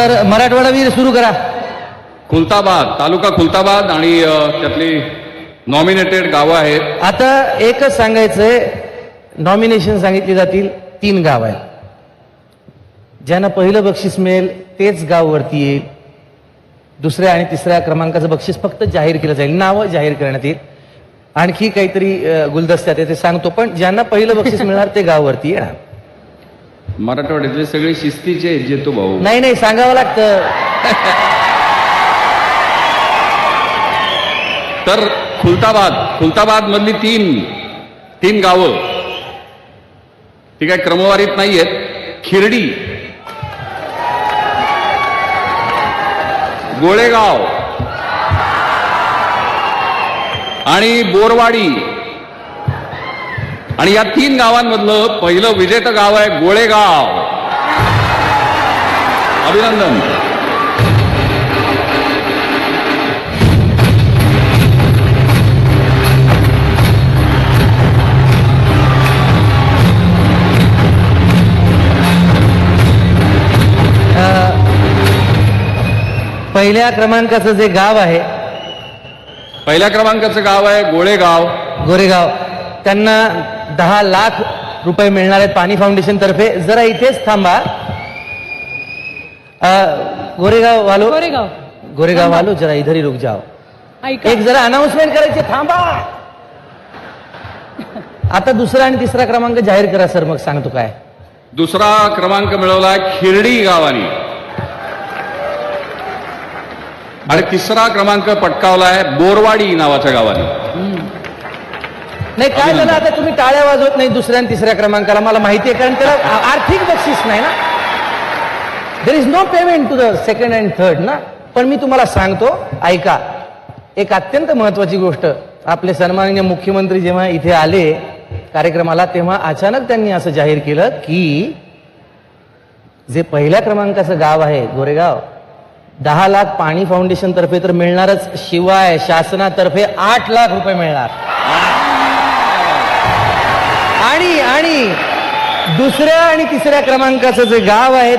तर मराठवाडा वीर सुरू करा. खुलताबाद तालुका खुलताबाद आणि त्यातली नॉमिनेटेड गावं आहेत. आता एकच सांगायचंय नॉमिनेशन सांगितली जातील तीन गाव आहेत. ज्यांना पहिलं बक्षीस मिळेल तेच गाव वरती येईल. दुसऱ्या आणि तिसऱ्या क्रमांकाचं बक्षीस फक्त जाहीर केलं जाईल नावं जाहीर करण्यात येईल. आणखी काहीतरी गुलदस्त्यात ते सांगतो पण ज्यांना पहिलं बक्षीस मिळणार ते गाव वरती येणार. मराठवाड्यातले सगळे शिस्तीचे आहेत जेतो भाऊ. नाही नाही सांगावं लागतं. तर खुलताबाद खुलताबाद मधली तीन तीन गावं. ती काय क्रमवारीत नाहीयेत. खिरडी. गोळेगाव. आणि बोरवाडी. आणि या तीन गावांमधलं पहिलं विजेतं गाव आहे गोळेगाव. अभिनंदन. पहिल्या क्रमांकाचं जे गाव आहे पहिल्या क्रमांकाचं गाव आहे गोळेगाव. गोरेगाव. त्यांना दहा लाख रुपये मिळणार आहेत पाणी फाउंडेशन तर्फे. जरा इथेच थांबा. अ, गोरेगाव वालो. गोरेगाव. गोरेगाव वालो जरा इधर ही रुक जाओ. एक जरा अनाउन्समेंट करायची थांबा. आता दुसरा आणि तिसरा क्रमांक जाहीर करा सर. मग सांगतो काय. दुसरा क्रमांक मिळवला खिरडी गावाने. आणि तिसरा क्रमांक पटकावलाय बोरवाडी नावाच्या गावाने. नाही काय झालं? आता तुम्ही टाळ्या वाजवत नाही दुसऱ्या आणि तिसऱ्या क्रमांकाला. मला माहिती आहे कारण त्याला आर्थिक बक्षीस नाही ना? There is no payment to the second and third ना? पण मी तुम्हाला सांगतो ऐका. एक अत्यंत महत्वाची गोष्ट. आपले सन्माननीय मुख्यमंत्री जेव्हा इथे आले कार्यक्रमाला तेव्हा अचानक त्यांनी असं जाहीर केलं की जे पहिल्या क्रमांकाचं गाव आहे गोरेगाव दहा लाख पाणी फाउंडेशन तर्फे तर मिळणारच. शिवाय शासनातर्फे आठ लाख रुपये मिळणार. आणि दुसऱ्या आणि तिसऱ्या क्रमांकाचं जे गाव आहे